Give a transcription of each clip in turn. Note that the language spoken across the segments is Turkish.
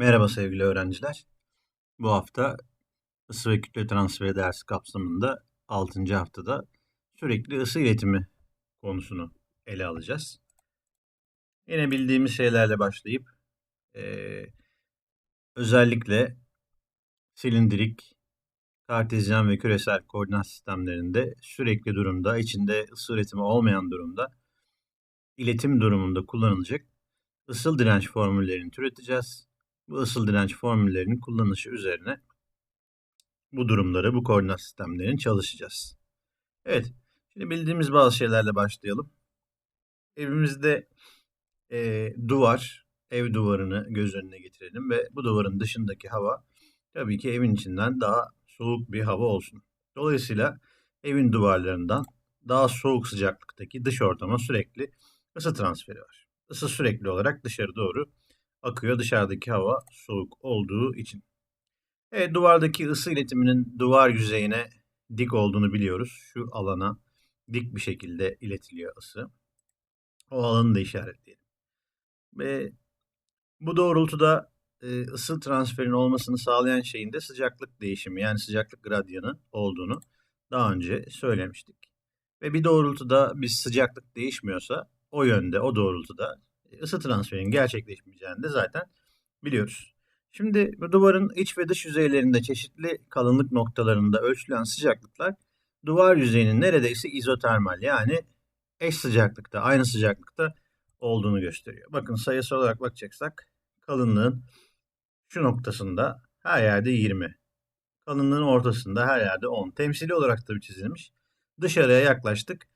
Merhaba sevgili öğrenciler. Bu hafta ısı ve kütle transferi dersi kapsamında 6. haftada sürekli ısı iletimi konusunu ele alacağız. Yine bildiğimiz şeylerle başlayıp e, özellikle silindirik, kartezyen ve küresel koordinat sistemlerinde sürekli durumda, içinde ısı üretimi olmayan durumda, iletim durumunda kullanılacak ısıl direnç formüllerini türeteceğiz bu ısıl direnç formüllerinin kullanışı üzerine bu durumları, bu koordinat sistemlerinin çalışacağız. Evet, şimdi bildiğimiz bazı şeylerle başlayalım. Evimizde e, duvar, ev duvarını göz önüne getirelim ve bu duvarın dışındaki hava tabii ki evin içinden daha soğuk bir hava olsun. Dolayısıyla evin duvarlarından daha soğuk sıcaklıktaki dış ortama sürekli ısı transferi var. Isı sürekli olarak dışarı doğru akıyor dışarıdaki hava soğuk olduğu için. Evet duvardaki ısı iletiminin duvar yüzeyine dik olduğunu biliyoruz. Şu alana dik bir şekilde iletiliyor ısı. O alanı da işaretleyelim. Ve bu doğrultuda e, ısı transferinin olmasını sağlayan şeyin de sıcaklık değişimi yani sıcaklık gradyanı olduğunu daha önce söylemiştik. Ve bir doğrultuda bir sıcaklık değişmiyorsa o yönde, o doğrultuda ısı transferinin gerçekleşmeyeceğini de zaten biliyoruz. Şimdi bu duvarın iç ve dış yüzeylerinde çeşitli kalınlık noktalarında ölçülen sıcaklıklar duvar yüzeyinin neredeyse izotermal yani eş sıcaklıkta, aynı sıcaklıkta olduğunu gösteriyor. Bakın sayısal olarak bakacaksak kalınlığın şu noktasında her yerde 20. Kalınlığın ortasında her yerde 10. Temsili olarak da bir çizilmiş. Dışarıya yaklaştık.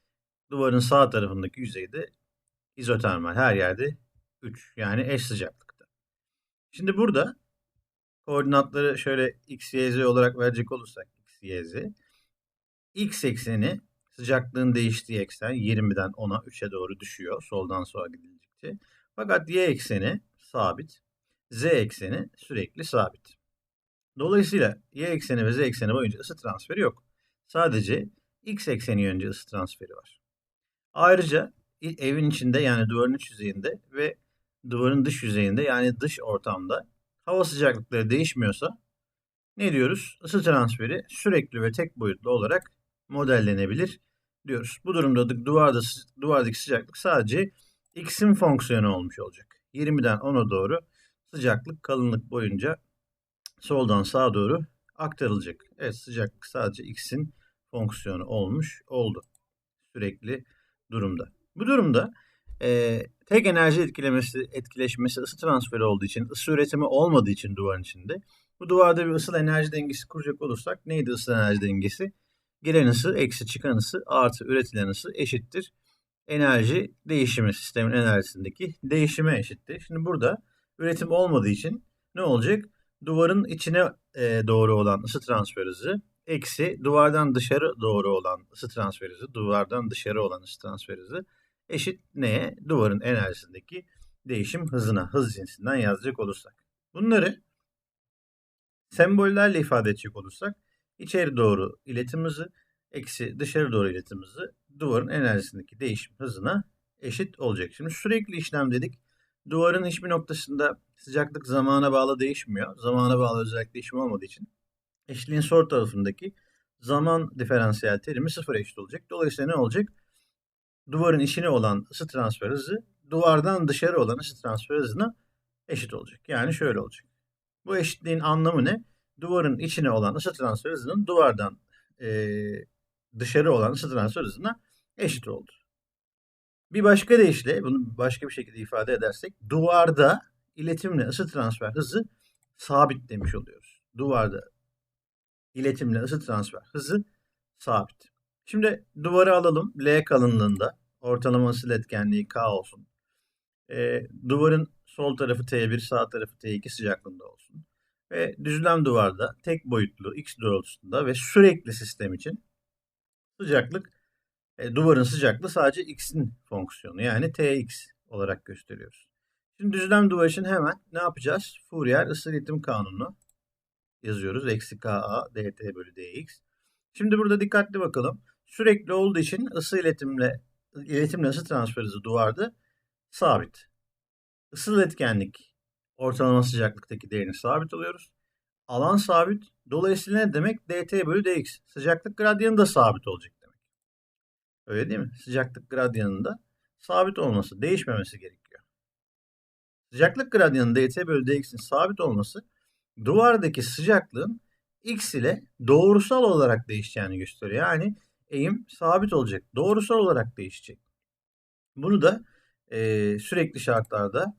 Duvarın sağ tarafındaki yüzeyde izotermal her yerde 3 yani eş sıcaklıkta. Şimdi burada koordinatları şöyle x, y, z olarak verecek olursak x, y, z. X ekseni sıcaklığın değiştiği eksen 20'den 10'a 3'e doğru düşüyor soldan sola gidildikçe. Fakat y ekseni sabit, z ekseni sürekli sabit. Dolayısıyla y ekseni ve z ekseni boyunca ısı transferi yok. Sadece x ekseni yönünce ısı transferi var. Ayrıca evin içinde yani duvarın iç yüzeyinde ve duvarın dış yüzeyinde yani dış ortamda hava sıcaklıkları değişmiyorsa ne diyoruz? Isı transferi sürekli ve tek boyutlu olarak modellenebilir diyoruz. Bu durumda duvarda duvardaki sıcaklık sadece x'in fonksiyonu olmuş olacak. 20'den 10'a doğru sıcaklık kalınlık boyunca soldan sağa doğru aktarılacak. Evet sıcaklık sadece x'in fonksiyonu olmuş oldu. Sürekli durumda. Bu durumda e, tek enerji etkilemesi, etkileşmesi ısı transferi olduğu için, ısı üretimi olmadığı için duvarın içinde bu duvarda bir ısıl enerji dengesi kuracak olursak neydi ısı enerji dengesi? Giren ısı eksi çıkan ısı artı üretilen ısı eşittir. Enerji değişimi sistemin enerjisindeki değişime eşittir. Şimdi burada üretim olmadığı için ne olacak? Duvarın içine e, doğru olan ısı transfer hızı eksi duvardan dışarı doğru olan ısı transfer hızı, duvardan dışarı olan ısı transfer hızı eşit neye? Duvarın enerjisindeki değişim hızına, hız cinsinden yazacak olursak. Bunları sembollerle ifade edecek olursak içeri doğru iletim hızı eksi dışarı doğru iletim hızı duvarın enerjisindeki değişim hızına eşit olacak. Şimdi sürekli işlem dedik. Duvarın hiçbir noktasında sıcaklık zamana bağlı değişmiyor. Zamana bağlı özellik değişim olmadığı için eşliğin sol tarafındaki zaman diferansiyel terimi sıfır eşit olacak. Dolayısıyla ne olacak? Duvarın içine olan ısı transfer hızı duvardan dışarı olan ısı transfer hızına eşit olacak. Yani şöyle olacak. Bu eşitliğin anlamı ne? Duvarın içine olan ısı transfer hızının duvardan e, dışarı olan ısı transfer hızına eşit oldu. Bir başka deyişle bunu başka bir şekilde ifade edersek duvarda iletimle ısı transfer hızı sabit demiş oluyoruz. Duvarda iletimle ısı transfer hızı sabit. Şimdi duvarı alalım. L kalınlığında. Ortalama ısı etkenliği K olsun. E, duvarın sol tarafı T1, sağ tarafı T2 sıcaklığında olsun. Ve düzlem duvarda tek boyutlu X doğrultusunda ve sürekli sistem için sıcaklık e, duvarın sıcaklığı sadece X'in fonksiyonu yani Tx olarak gösteriyoruz. Şimdi düzlem duvar için hemen ne yapacağız? Fourier ısı iletim kanunu yazıyoruz. Eksi Ka dt bölü dx. Şimdi burada dikkatli bakalım sürekli olduğu için ısı iletimle iletimle ısı transfer hızı duvarda sabit. Isı iletkenlik ortalama sıcaklıktaki değerini sabit alıyoruz. Alan sabit. Dolayısıyla ne demek? dt bölü dx. Sıcaklık gradyanı da sabit olacak demek. Öyle değil mi? Sıcaklık gradyanında sabit olması, değişmemesi gerekiyor. Sıcaklık gradyanı dt bölü dx'in sabit olması duvardaki sıcaklığın x ile doğrusal olarak değişeceğini gösteriyor. Yani eğim sabit olacak. Doğrusal olarak değişecek. Bunu da e, sürekli şartlarda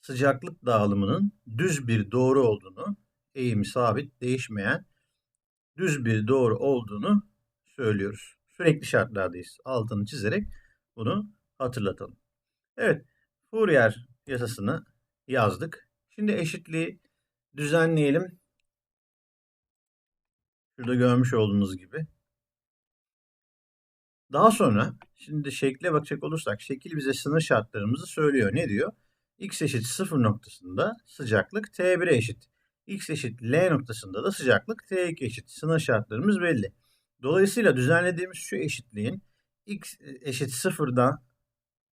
sıcaklık dağılımının düz bir doğru olduğunu, eğimi sabit, değişmeyen düz bir doğru olduğunu söylüyoruz. Sürekli şartlardayız. Altını çizerek bunu hatırlatalım. Evet, Fourier yasasını yazdık. Şimdi eşitliği düzenleyelim. Şurada görmüş olduğunuz gibi. Daha sonra şimdi şekle bakacak olursak şekil bize sınır şartlarımızı söylüyor. Ne diyor? x eşit 0 noktasında sıcaklık T1'e eşit. x eşit L noktasında da sıcaklık T2 eşit. Sınır şartlarımız belli. Dolayısıyla düzenlediğimiz şu eşitliğin x eşit 0'dan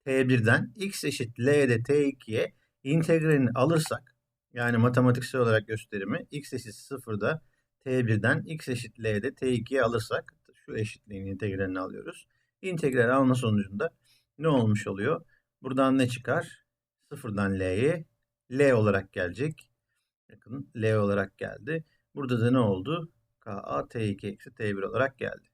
T1'den x eşit L'de T2'ye integralini alırsak yani matematiksel olarak gösterimi x eşit 0'da T1'den x eşit L'de T2'ye alırsak eşitliğin integralini alıyoruz. İntegral alma sonucunda ne olmuş oluyor? Buradan ne çıkar? Sıfırdan L'ye L olarak gelecek. Bakın L olarak geldi. Burada da ne oldu? Ka T2 eksi T1 olarak geldi.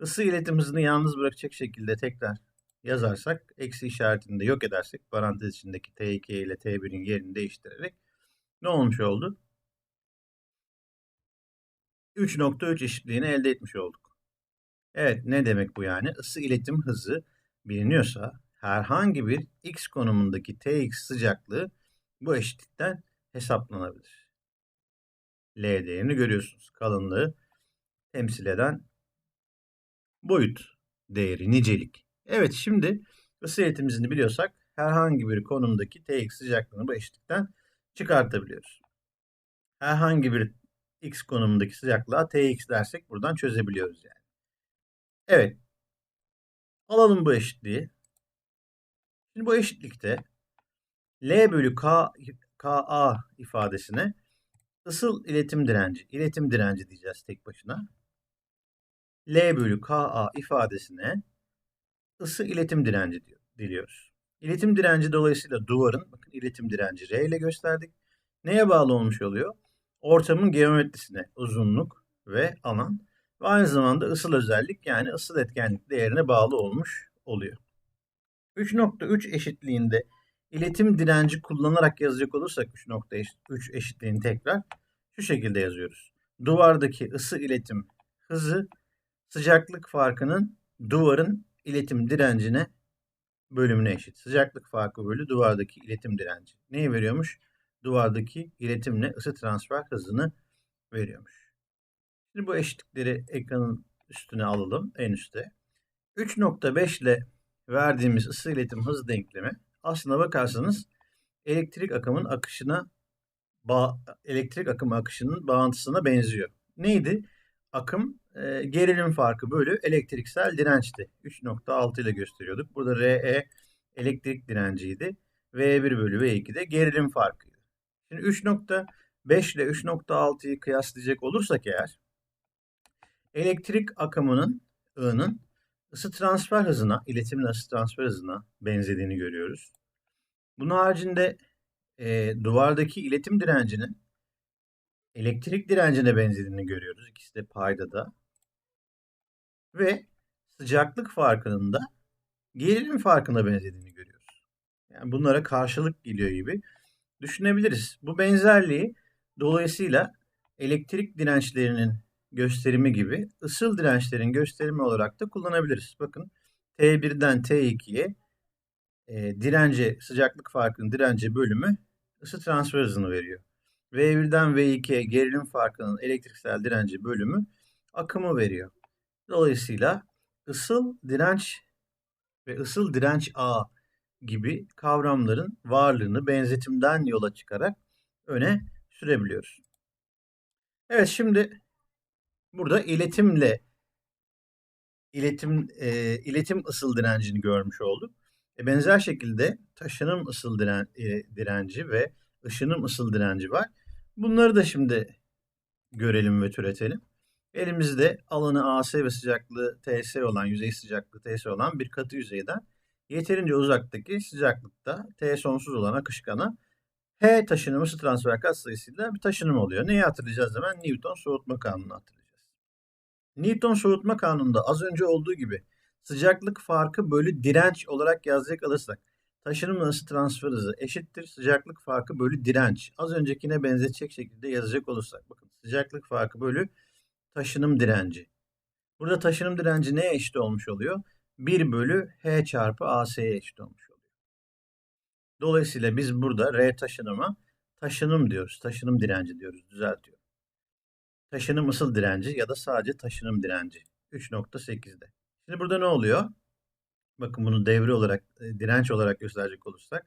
Isı iletim hızını yalnız bırakacak şekilde tekrar yazarsak eksi işaretini de yok edersek parantez içindeki T2 ile T1'in yerini değiştirerek ne olmuş oldu? 3.3 eşitliğini elde etmiş olduk. Evet ne demek bu yani? Isı iletim hızı biliniyorsa herhangi bir x konumundaki tx sıcaklığı bu eşitlikten hesaplanabilir. L değerini görüyorsunuz. Kalınlığı temsil eden boyut değeri, nicelik. Evet şimdi ısı iletimizini biliyorsak herhangi bir konumdaki tx sıcaklığını bu eşitlikten çıkartabiliyoruz. Herhangi bir x konumundaki sıcaklığa tx dersek buradan çözebiliyoruz yani. Evet. Alalım bu eşitliği. Şimdi bu eşitlikte L bölü K, KA ifadesine ısıl iletim direnci, iletim direnci diyeceğiz tek başına. L bölü KA ifadesine ısı iletim direnci diyor, diliyoruz. İletim direnci dolayısıyla duvarın, bakın iletim direnci R ile gösterdik. Neye bağlı olmuş oluyor? Ortamın geometrisine uzunluk ve alan ve aynı zamanda ısıl özellik yani ısıl etkenlik değerine bağlı olmuş oluyor. 3.3 eşitliğinde iletim direnci kullanarak yazacak olursak 3.3 eşitliğini tekrar şu şekilde yazıyoruz. Duvardaki ısı iletim hızı sıcaklık farkının duvarın iletim direncine bölümüne eşit. Sıcaklık farkı bölü duvardaki iletim direnci. Neyi veriyormuş? Duvardaki iletimle ısı transfer hızını veriyormuş. Şimdi bu eşitlikleri ekranın üstüne alalım en üstte. 3.5 ile verdiğimiz ısı iletim hız denklemi aslına bakarsanız elektrik akımın akışına elektrik akımı akışının bağıntısına benziyor. Neydi? Akım e, gerilim farkı bölü elektriksel dirençti. 3.6 ile gösteriyorduk. Burada RE elektrik direnciydi. V1 bölü V2 de gerilim farkıydı. Şimdi 3.5 ile 3.6'yı kıyaslayacak olursak eğer elektrik akımının I'nın ısı transfer hızına, iletimin ısı transfer hızına benzediğini görüyoruz. Bunun haricinde e, duvardaki iletim direncinin elektrik direncine benzediğini görüyoruz. İkisi de paydada. Ve sıcaklık farkının da gerilim farkına benzediğini görüyoruz. Yani bunlara karşılık geliyor gibi düşünebiliriz. Bu benzerliği dolayısıyla elektrik dirençlerinin gösterimi gibi ısıl dirençlerin gösterimi olarak da kullanabiliriz. Bakın T1'den T2'ye e, dirence, sıcaklık farkının dirence bölümü ısı transfer hızını veriyor. V1'den V2'ye gerilim farkının elektriksel direnci bölümü akımı veriyor. Dolayısıyla ısıl direnç ve ısıl direnç A gibi kavramların varlığını benzetimden yola çıkarak öne sürebiliyoruz. Evet şimdi burada iletimle iletim e, iletim ısıl direncini görmüş olduk. E, benzer şekilde taşınım ısıl diren, e, direnci ve ışınım ısıl direnci var. Bunları da şimdi görelim ve türetelim. Elimizde alanı AC ve sıcaklığı TS olan, yüzey sıcaklığı TS olan bir katı yüzeyden yeterince uzaktaki sıcaklıkta T sonsuz olan akışkana H taşınımı transfer katsayısıyla bir taşınım oluyor. Neyi hatırlayacağız hemen? Newton soğutma kanunu hatırlayacağız. Newton soğutma kanununda az önce olduğu gibi sıcaklık farkı bölü direnç olarak yazacak alırsak taşınımla ısı transfer hızı eşittir sıcaklık farkı bölü direnç. Az öncekine benzetecek şekilde yazacak olursak bakın sıcaklık farkı bölü taşınım direnci. Burada taşınım direnci neye eşit olmuş oluyor? 1 bölü H çarpı AS'ye eşit olmuş oluyor. Dolayısıyla biz burada R taşınıma taşınım diyoruz. Taşınım direnci diyoruz. Düzeltiyorum. Taşınım ısıl direnci ya da sadece taşınım direnci. 3.8'de. Şimdi burada ne oluyor? Bakın bunu devre olarak, e, direnç olarak gösterecek olursak.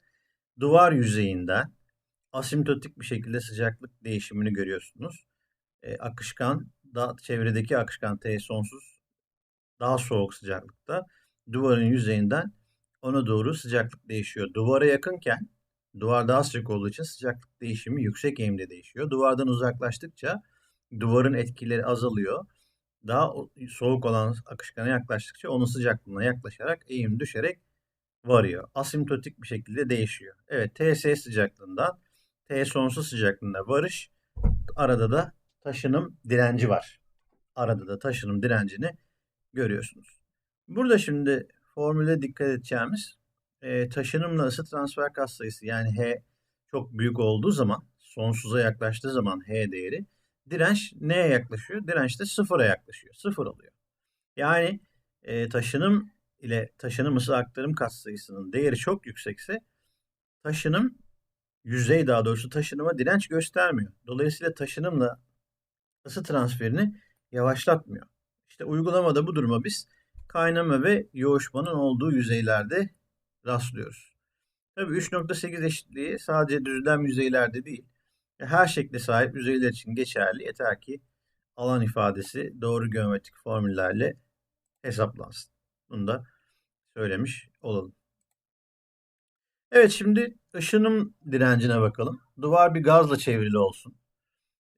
Duvar yüzeyinden asimptotik bir şekilde sıcaklık değişimini görüyorsunuz. E, akışkan, da, çevredeki akışkan T sonsuz daha soğuk sıcaklıkta duvarın yüzeyinden ona doğru sıcaklık değişiyor. Duvara yakınken duvar daha sıcak olduğu için sıcaklık değişimi yüksek eğimde değişiyor. Duvardan uzaklaştıkça duvarın etkileri azalıyor. Daha soğuk olan akışkana yaklaştıkça onun sıcaklığına yaklaşarak eğim düşerek varıyor. Asimptotik bir şekilde değişiyor. Evet TS sıcaklığından T sonsuz sıcaklığında varış arada da taşınım direnci var. Arada da taşınım direncini görüyorsunuz. Burada şimdi formüle dikkat edeceğimiz e, taşınımla ısı transfer katsayısı yani H çok büyük olduğu zaman sonsuza yaklaştığı zaman H değeri direnç neye yaklaşıyor? Direnç de sıfıra yaklaşıyor. Sıfır oluyor. Yani e, taşınım ile taşınım ısı aktarım katsayısının değeri çok yüksekse taşınım yüzey daha doğrusu taşınıma direnç göstermiyor. Dolayısıyla taşınımla ısı transferini yavaşlatmıyor. İşte uygulamada bu duruma biz kaynama ve yoğuşmanın olduğu yüzeylerde rastlıyoruz. Tabii 3.8 eşitliği sadece düzlem yüzeylerde değil, her şekle sahip yüzeyler için geçerli. Yeter ki alan ifadesi doğru geometrik formüllerle hesaplansın. Bunu da söylemiş olalım. Evet şimdi ışınım direncine bakalım. Duvar bir gazla çevrili olsun.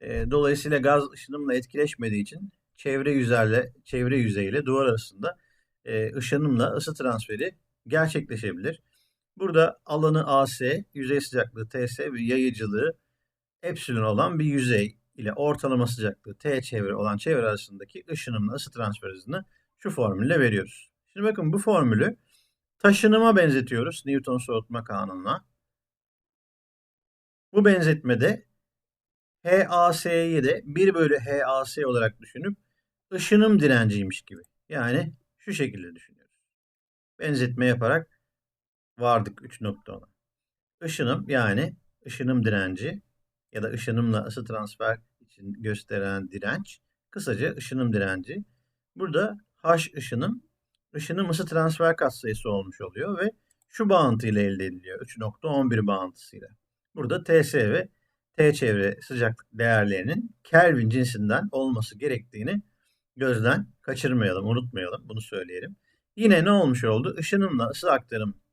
dolayısıyla gaz ışınımla etkileşmediği için çevre yüzeyle çevre yüzeyle duvar arasında e, ışınımla ısı transferi gerçekleşebilir. Burada alanı AC, yüzey sıcaklığı TS ve yayıcılığı epsilon olan bir yüzey ile ortalama sıcaklığı T çevre olan çevre arasındaki ışınımla ısı transfer hızını şu formülle veriyoruz. Şimdi bakın bu formülü taşınıma benzetiyoruz Newton soğutma kanununa. Bu benzetmede HAS'yi de 1 bölü HAS olarak düşünüp ışınım direnciymiş gibi. Yani şu şekilde düşünüyoruz. Benzetme yaparak vardık 3 nokta ona. Işınım yani ışınım direnci ya da ışınımla ısı transfer için gösteren direnç kısaca ışınım direnci. Burada H ışınım ışınım ısı transfer katsayısı olmuş oluyor ve şu bağıntıyla elde ediliyor. 3.11 bağıntısıyla. Burada TS ve T çevre sıcaklık değerlerinin Kelvin cinsinden olması gerektiğini gözden kaçırmayalım, unutmayalım. Bunu söyleyelim. Yine ne olmuş oldu? Işınımla ısı aktarım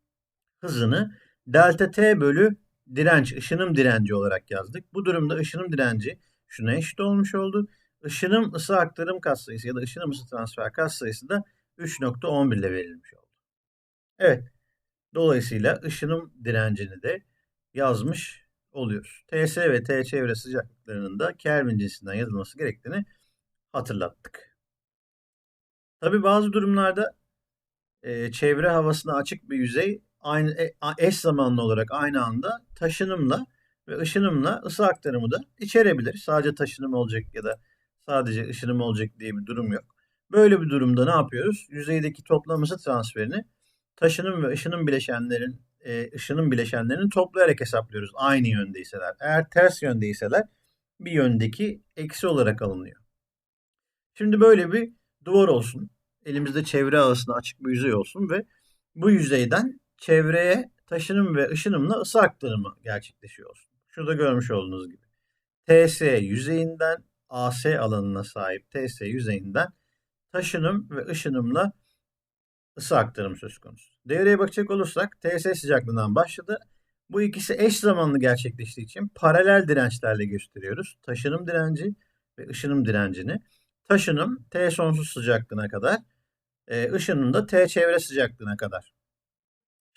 hızını delta T bölü direnç, ışınım direnci olarak yazdık. Bu durumda ışınım direnci şuna eşit olmuş oldu. Işınım ısı aktarım katsayısı ya da ışınım ısı transfer katsayısı da 3.11 ile verilmiş oldu. Evet. Dolayısıyla ışınım direncini de yazmış oluyoruz. TS ve T çevre sıcaklıklarının da Kelvin cinsinden yazılması gerektiğini hatırlattık. Tabi bazı durumlarda e, çevre havasına açık bir yüzey aynı e, eş zamanlı olarak aynı anda taşınımla ve ışınımla ısı aktarımı da içerebilir. Sadece taşınım olacak ya da sadece ışınım olacak diye bir durum yok. Böyle bir durumda ne yapıyoruz? Yüzeydeki toplam ısı transferini taşınım ve ışınım bileşenlerin e, ışınım bileşenlerini toplayarak hesaplıyoruz aynı yöndeyseler. Eğer ters yöndeyseler bir yöndeki eksi olarak alınıyor. Şimdi böyle bir duvar olsun. Elimizde çevre ağısına açık bir yüzey olsun ve bu yüzeyden çevreye taşınım ve ışınımla ısı aktarımı gerçekleşiyor. Şurada görmüş olduğunuz gibi. TS yüzeyinden AC alanına sahip TS yüzeyinden taşınım ve ışınımla ısı aktarımı söz konusu. Devreye bakacak olursak TS sıcaklığından başladı. Bu ikisi eş zamanlı gerçekleştiği için paralel dirençlerle gösteriyoruz. Taşınım direnci ve ışınım direncini. Taşınım T sonsuz sıcaklığına kadar, e, ışınım da T çevre sıcaklığına kadar.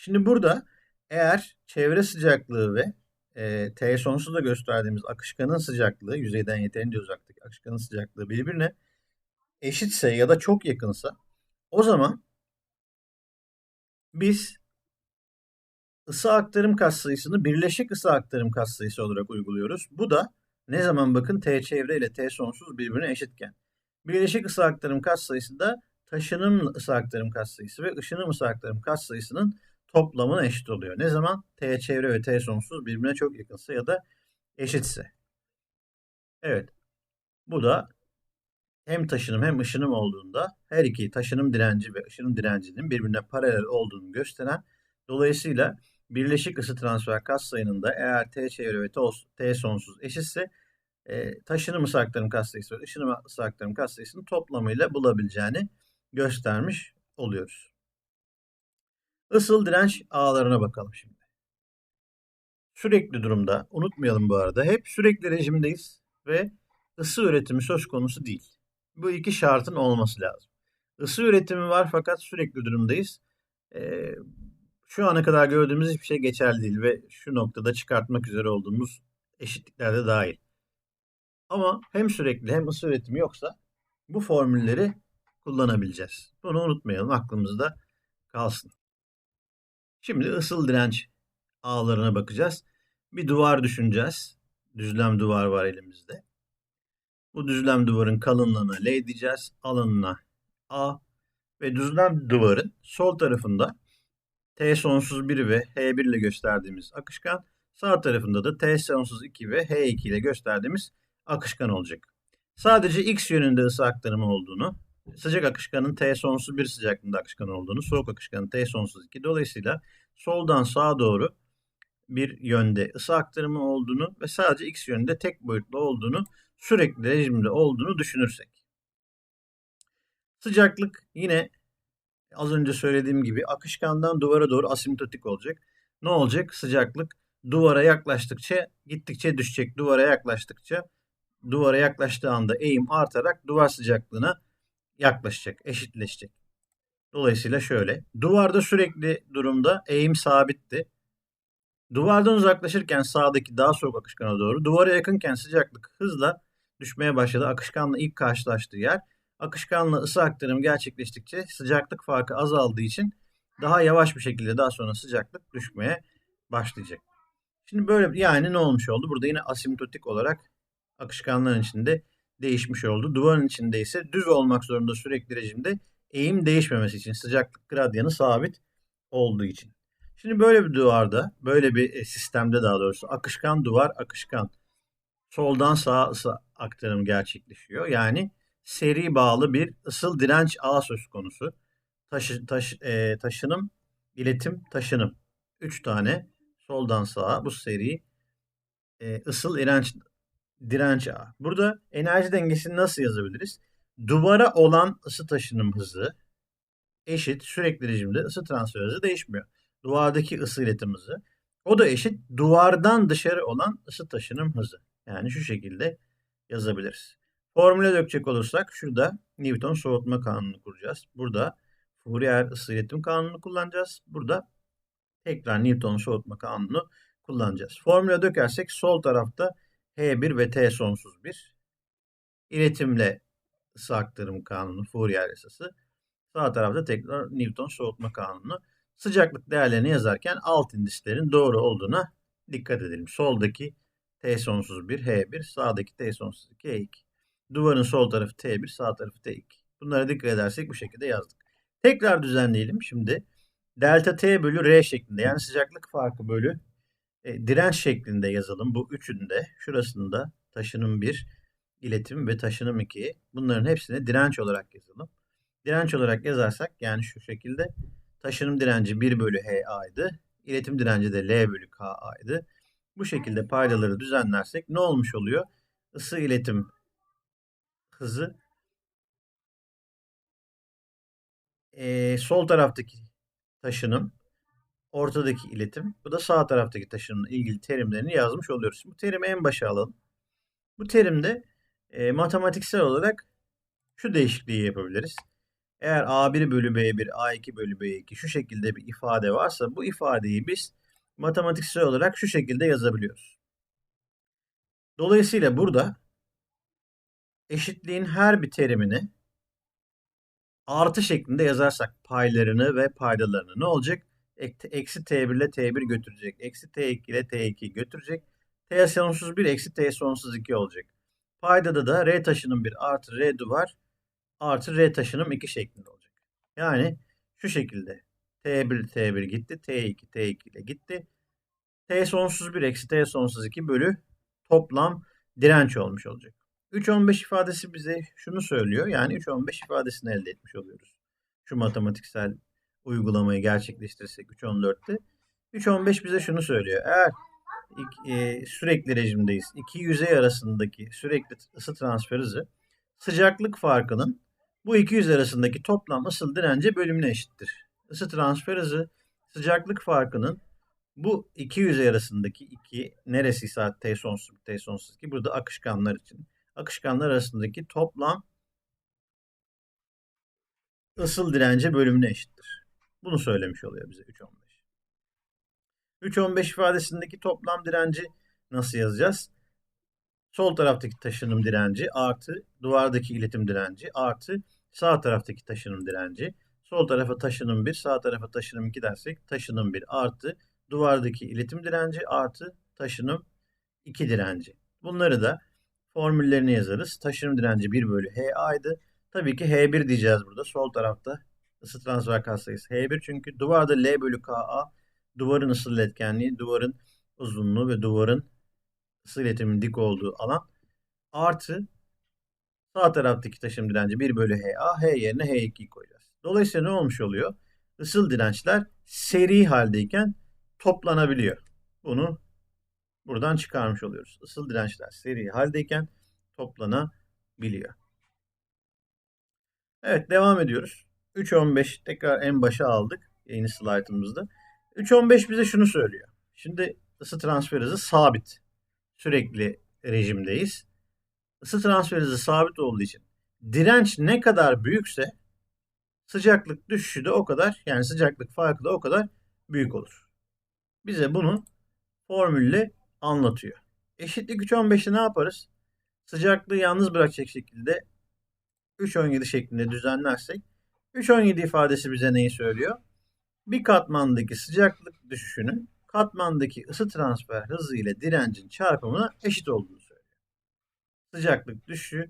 Şimdi burada eğer çevre sıcaklığı ve e, T sonsuzda gösterdiğimiz akışkanın sıcaklığı, yüzeyden yeterince uzaktaki akışkanın sıcaklığı birbirine eşitse ya da çok yakınsa o zaman biz ısı aktarım katsayısını birleşik ısı aktarım katsayısı olarak uyguluyoruz. Bu da ne zaman bakın T çevre ile T sonsuz birbirine eşitken. Birleşik ısı aktarım katsayısı da taşınım ısı aktarım katsayısı ve ışınım ısı aktarım katsayısının toplamına eşit oluyor. Ne zaman? T çevre ve T sonsuz birbirine çok yakınsa ya da eşitse. Evet. Bu da hem taşınım hem ışınım olduğunda her iki taşınım direnci ve ışınım direncinin birbirine paralel olduğunu gösteren dolayısıyla birleşik ısı transfer katsayının da eğer T çevre ve T sonsuz eşitse e, taşınım ısı aktarım katsayısı ve ışınım ısı aktarım katsayısının toplamıyla bulabileceğini göstermiş oluyoruz. Isıl direnç ağlarına bakalım şimdi. Sürekli durumda, unutmayalım bu arada, hep sürekli rejimdeyiz ve ısı üretimi söz konusu değil. Bu iki şartın olması lazım. Isı üretimi var fakat sürekli durumdayız. Ee, şu ana kadar gördüğümüz hiçbir şey geçerli değil ve şu noktada çıkartmak üzere olduğumuz eşitliklerde dahil. Ama hem sürekli hem ısı üretimi yoksa bu formülleri kullanabileceğiz. Bunu unutmayalım, aklımızda kalsın. Şimdi ısıl direnç ağlarına bakacağız. Bir duvar düşüneceğiz. Düzlem duvar var elimizde. Bu düzlem duvarın kalınlığına L diyeceğiz. Alanına A ve düzlem duvarın sol tarafında T sonsuz 1 ve H1 ile gösterdiğimiz akışkan, sağ tarafında da T sonsuz 2 ve H2 ile gösterdiğimiz akışkan olacak. Sadece X yönünde ısı aktarımı olduğunu, sıcak akışkanın T sonsuz 1 sıcaklığında akışkan olduğunu, soğuk akışkanın T sonsuz 2. Dolayısıyla soldan sağa doğru bir yönde ısı aktarımı olduğunu ve sadece X yönünde tek boyutlu olduğunu, sürekli rejimde olduğunu düşünürsek. Sıcaklık yine az önce söylediğim gibi akışkandan duvara doğru asimptotik olacak. Ne olacak? Sıcaklık duvara yaklaştıkça gittikçe düşecek. Duvara yaklaştıkça duvara yaklaştığı anda eğim artarak duvar sıcaklığına yaklaşacak, eşitleşecek. Dolayısıyla şöyle. Duvarda sürekli durumda eğim sabitti. Duvardan uzaklaşırken sağdaki daha soğuk akışkana doğru, duvara yakınken sıcaklık hızla düşmeye başladı. Akışkanla ilk karşılaştığı yer. Akışkanla ısı aktarımı gerçekleştikçe sıcaklık farkı azaldığı için daha yavaş bir şekilde daha sonra sıcaklık düşmeye başlayacak. Şimdi böyle yani ne olmuş oldu? Burada yine asimptotik olarak akışkanların içinde değişmiş oldu. Duvarın içinde ise düz olmak zorunda sürekli rejimde eğim değişmemesi için sıcaklık gradyanı sabit olduğu için. Şimdi böyle bir duvarda, böyle bir e, sistemde daha doğrusu akışkan duvar, akışkan soldan sağa aktarım gerçekleşiyor. Yani seri bağlı bir ısıl direnç ağı söz konusu. Taşı, taş, e, taşınım, iletim, taşınım. Üç tane soldan sağa bu seri e, ısıl direnç direnç ağı. Burada enerji dengesini nasıl yazabiliriz? Duvara olan ısı taşınım hızı eşit sürekli rejimde ısı transfer hızı değişmiyor. Duvardaki ısı iletim hızı. O da eşit duvardan dışarı olan ısı taşınım hızı. Yani şu şekilde yazabiliriz. Formüle dökecek olursak şurada Newton soğutma kanunu kuracağız. Burada Fourier ısı iletim kanunu kullanacağız. Burada tekrar Newton soğutma kanunu kullanacağız. Formüle dökersek sol tarafta H1 ve T sonsuz bir iletimle ısı aktarım kanunu Fourier yasası. Sağ tarafta tekrar Newton soğutma kanunu. Sıcaklık değerlerini yazarken alt indislerin doğru olduğuna dikkat edelim. Soldaki T sonsuz 1 H1, sağdaki T sonsuz 2 H2. Duvarın sol tarafı T1, sağ tarafı T2. Bunlara dikkat edersek bu şekilde yazdık. Tekrar düzenleyelim. Şimdi delta T bölü R şeklinde yani sıcaklık farkı bölü e, direnç şeklinde yazalım. Bu üçünde şurasında taşınım 1, iletim ve taşınım 2. Bunların hepsini direnç olarak yazalım. Direnç olarak yazarsak yani şu şekilde taşınım direnci 1 bölü HA'ydı. İletim direnci de L bölü KA'ydı. Bu şekilde paydaları düzenlersek ne olmuş oluyor? Isı iletim hızı e, sol taraftaki taşınım ortadaki iletim. Bu da sağ taraftaki taşınımla ilgili terimlerini yazmış oluyoruz. Bu terimi en başa alalım. Bu terimde e, matematiksel olarak şu değişikliği yapabiliriz. Eğer A1 bölü B1, A2 bölü B2 şu şekilde bir ifade varsa bu ifadeyi biz matematiksel olarak şu şekilde yazabiliyoruz. Dolayısıyla burada eşitliğin her bir terimini artı şeklinde yazarsak paylarını ve paydalarını ne olacak? Eksi T1 ile T1 götürecek. Eksi T2 ile T2 götürecek. T sonsuz 1 eksi T sonsuz 2 olacak. Paydada da R taşının 1 artı R duvar artı R taşınım 2 şeklinde olacak. Yani şu şekilde T1 T1 gitti. T2 T2 ile gitti. T sonsuz 1 eksi T sonsuz 2 bölü toplam direnç olmuş olacak. 3.15 ifadesi bize şunu söylüyor. Yani 3.15 ifadesini elde etmiş oluyoruz. Şu matematiksel uygulamayı gerçekleştirirsek 3.14'te. 3.15 bize şunu söylüyor. Eğer e, sürekli rejimdeyiz. İki yüzey arasındaki sürekli ısı transfer hızı sıcaklık farkının bu iki yüzey arasındaki toplam ısı dirence bölümüne eşittir. Isı transfer hızı sıcaklık farkının bu iki yüzey arasındaki iki neresi saat T sonsuz T sonsuz ki burada akışkanlar için akışkanlar arasındaki toplam ısıl dirence bölümüne eşittir. Bunu söylemiş oluyor bize 3.15. 3.15 ifadesindeki toplam direnci nasıl yazacağız? Sol taraftaki taşınım direnci artı duvardaki iletim direnci artı sağ taraftaki taşınım direnci. Sol tarafa taşınım 1, sağ tarafa taşınım 2 dersek taşınım 1 artı duvardaki iletim direnci artı taşınım 2 direnci. Bunları da formüllerini yazarız. Taşınım direnci 1 bölü HA'ydı. Tabii ki H1 diyeceğiz burada. Sol tarafta ısı transfer katsayısı H1 çünkü duvarda L bölü KA duvarın ısı iletkenliği, duvarın uzunluğu ve duvarın ısı iletimin dik olduğu alan artı sağ taraftaki taşım direnci 1 bölü HA, H yerine H2'yi koyacağız. Dolayısıyla ne olmuş oluyor? Isıl dirençler seri haldeyken toplanabiliyor. Bunu buradan çıkarmış oluyoruz. Isıl dirençler seri haldeyken toplanabiliyor. Evet devam ediyoruz. 3.15 tekrar en başa aldık yeni slaytımızda. 3.15 bize şunu söylüyor. Şimdi ısı transfer hızı sabit. Sürekli rejimdeyiz. Isı transfer hızı sabit olduğu için direnç ne kadar büyükse sıcaklık düşüşü de o kadar yani sıcaklık farkı da o kadar büyük olur. Bize bunu formülle anlatıyor. Eşitlik 3.15'i ne yaparız? Sıcaklığı yalnız bırakacak şekilde 3.17 şeklinde düzenlersek 3.17 ifadesi bize neyi söylüyor? Bir katmandaki sıcaklık düşüşünün katmandaki ısı transfer hızı ile direncin çarpımına eşit olduğunu söylüyor. Sıcaklık düşüşü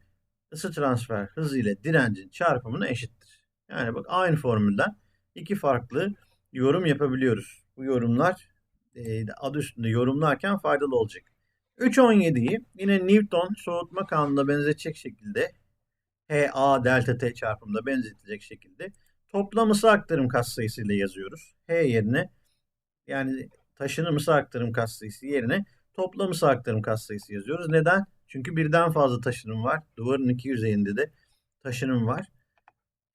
ısı transfer hızı ile direncin çarpımına eşittir. Yani bak aynı formülden iki farklı yorum yapabiliyoruz. Bu yorumlar e, adı üstünde yorumlarken faydalı olacak. 3.17'yi yine Newton soğutma kanununa benzetecek şekilde HA delta T çarpımında benzetecek şekilde toplam aktarım katsayısı ile yazıyoruz. H yerine yani taşınım ısı aktarım katsayısı yerine toplam aktarım katsayısı yazıyoruz. Neden? Çünkü birden fazla taşınım var. Duvarın iki yüzeyinde de taşınım var.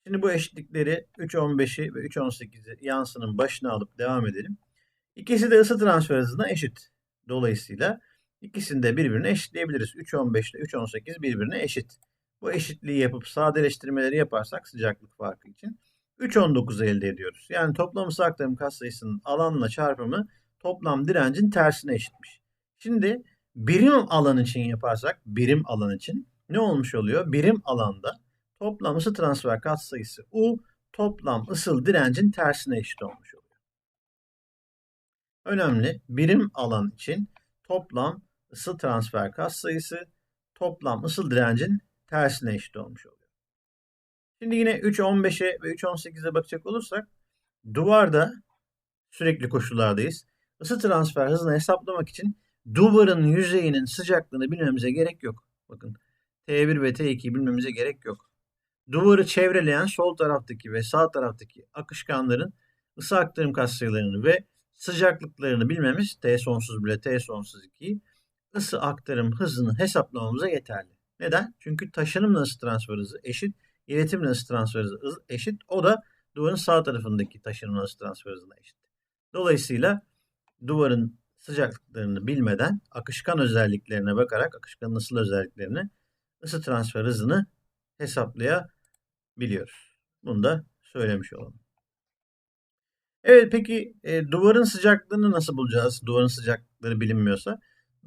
Şimdi bu eşitlikleri 3.15'i ve 3.18'i yansının başına alıp devam edelim. İkisi de ısı transfer hızına eşit. Dolayısıyla ikisini de birbirine eşitleyebiliriz. 3.15 ile 3.18 birbirine eşit. Bu eşitliği yapıp sadeleştirmeleri yaparsak sıcaklık farkı için 3.19 elde ediyoruz. Yani toplam ısı aktarım katsayısının alanla çarpımı toplam direncin tersine eşitmiş. Şimdi birim alan için yaparsak birim alan için ne olmuş oluyor? Birim alanda toplam ısı transfer katsayısı U toplam ısıl direncin tersine eşit olmuş oluyor. Önemli birim alan için toplam ısı transfer katsayısı toplam ısıl direncin tersine eşit olmuş oluyor. Şimdi yine 3.15'e ve 3.18'e bakacak olursak duvarda sürekli koşullardayız. Isı transfer hızını hesaplamak için duvarın yüzeyinin sıcaklığını bilmemize gerek yok. Bakın T1 ve T2'yi bilmemize gerek yok. Duvarı çevreleyen sol taraftaki ve sağ taraftaki akışkanların ısı aktarım katsayılarını ve sıcaklıklarını bilmemiz T sonsuz bile T sonsuz 2'yi ısı aktarım hızını hesaplamamıza yeterli. Neden? Çünkü taşınımla ısı transfer hızı eşit, iletimle ısı transfer hızı eşit. O da duvarın sağ tarafındaki taşınımla ısı transfer hızına eşit. Dolayısıyla duvarın sıcaklıklarını bilmeden akışkan özelliklerine bakarak akışkanın ısıl özelliklerini ısı transfer hızını hesaplayabiliyoruz. Bunu da söylemiş olalım. Evet peki e, duvarın sıcaklığını nasıl bulacağız? Duvarın sıcaklıkları bilinmiyorsa.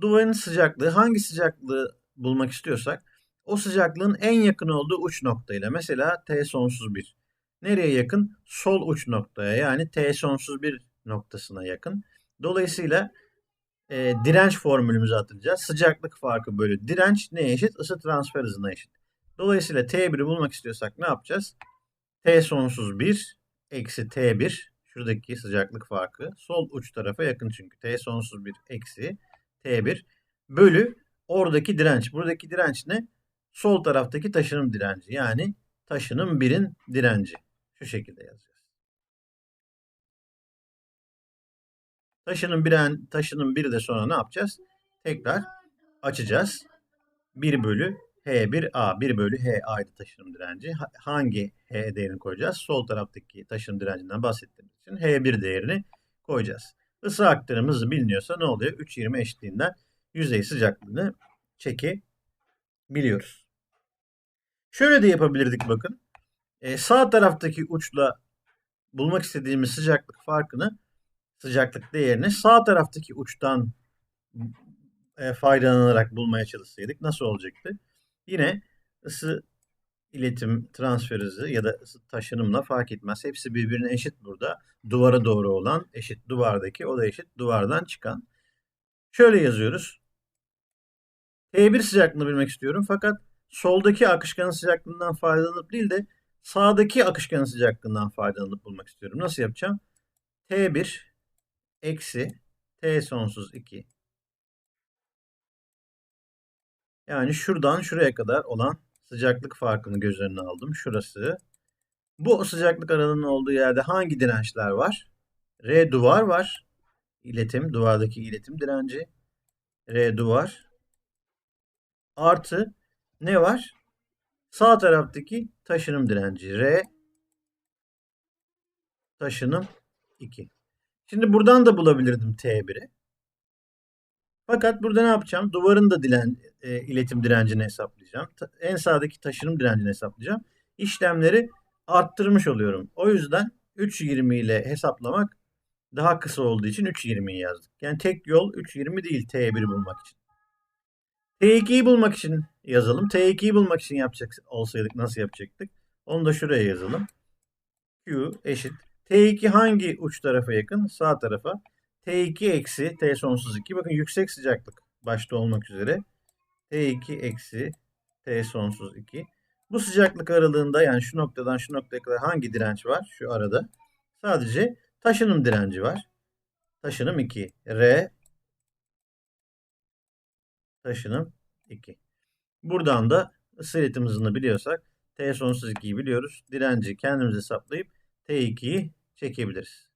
Duvarın sıcaklığı hangi sıcaklığı bulmak istiyorsak o sıcaklığın en yakın olduğu uç noktayla mesela T sonsuz 1. Nereye yakın? Sol uç noktaya yani T sonsuz 1 noktasına yakın. Dolayısıyla e, direnç formülümüzü atacağız. Sıcaklık farkı bölü direnç neye eşit? Isı transfer hızına eşit. Dolayısıyla T1'i bulmak istiyorsak ne yapacağız? T sonsuz 1 eksi T1 şuradaki sıcaklık farkı sol uç tarafa yakın çünkü T sonsuz 1 eksi T1 bölü oradaki direnç. Buradaki direnç ne? Sol taraftaki taşınım direnci. Yani taşınım 1'in direnci. Şu şekilde yazacağız. Taşının biren, taşının biri de sonra ne yapacağız? Tekrar açacağız. 1 bölü H1A, 1 bölü HA'ydı taşınım direnci. Hangi H değerini koyacağız? Sol taraftaki taşınım direncinden bahsettiğimiz için H1 değerini koyacağız. Isı aktarım hızı biliniyorsa ne oluyor? 3.20 eşitliğinden yüzey sıcaklığını çekebiliyoruz. Şöyle de yapabilirdik bakın. Ee, sağ taraftaki uçla bulmak istediğimiz sıcaklık farkını sıcaklık değerini sağ taraftaki uçtan e, faydalanarak bulmaya çalışsaydık nasıl olacaktı? Yine ısı iletim transfer hızı ya da ısı taşınımla fark etmez. Hepsi birbirine eşit burada. Duvara doğru olan eşit duvardaki o da eşit duvardan çıkan. Şöyle yazıyoruz. T1 sıcaklığını bilmek istiyorum fakat soldaki akışkanın sıcaklığından faydalanıp değil de sağdaki akışkanın sıcaklığından faydalanıp bulmak istiyorum. Nasıl yapacağım? T1 eksi T sonsuz 2 yani şuradan şuraya kadar olan sıcaklık farkını göz önüne aldım. Şurası. Bu sıcaklık aralığının olduğu yerde hangi dirençler var? R duvar var. İletim, duvardaki iletim direnci. R duvar. Artı ne var? Sağ taraftaki taşınım direnci. R taşınım 2. Şimdi buradan da bulabilirdim T1'i. Fakat burada ne yapacağım? Duvarın da dilen, e, iletim direncini hesaplayacağım. Ta, en sağdaki taşınım direncini hesaplayacağım. İşlemleri arttırmış oluyorum. O yüzden 3.20 ile hesaplamak daha kısa olduğu için 3.20'yi yazdık. Yani tek yol 3.20 değil T1'i bulmak için. T2'yi bulmak için yazalım. T2'yi bulmak için yapacak olsaydık nasıl yapacaktık? Onu da şuraya yazalım. Q eşit. T2 hangi uç tarafa yakın? Sağ tarafa. T2 eksi T sonsuz 2. Bakın yüksek sıcaklık başta olmak üzere. T2 eksi T sonsuz 2. Bu sıcaklık aralığında yani şu noktadan şu noktaya kadar hangi direnç var? Şu arada. Sadece taşınım direnci var. Taşınım 2. R taşınım 2. Buradan da ısı iletim hızını biliyorsak T sonsuz 2'yi biliyoruz. Direnci kendimiz hesaplayıp T2'yi çekebiliriz.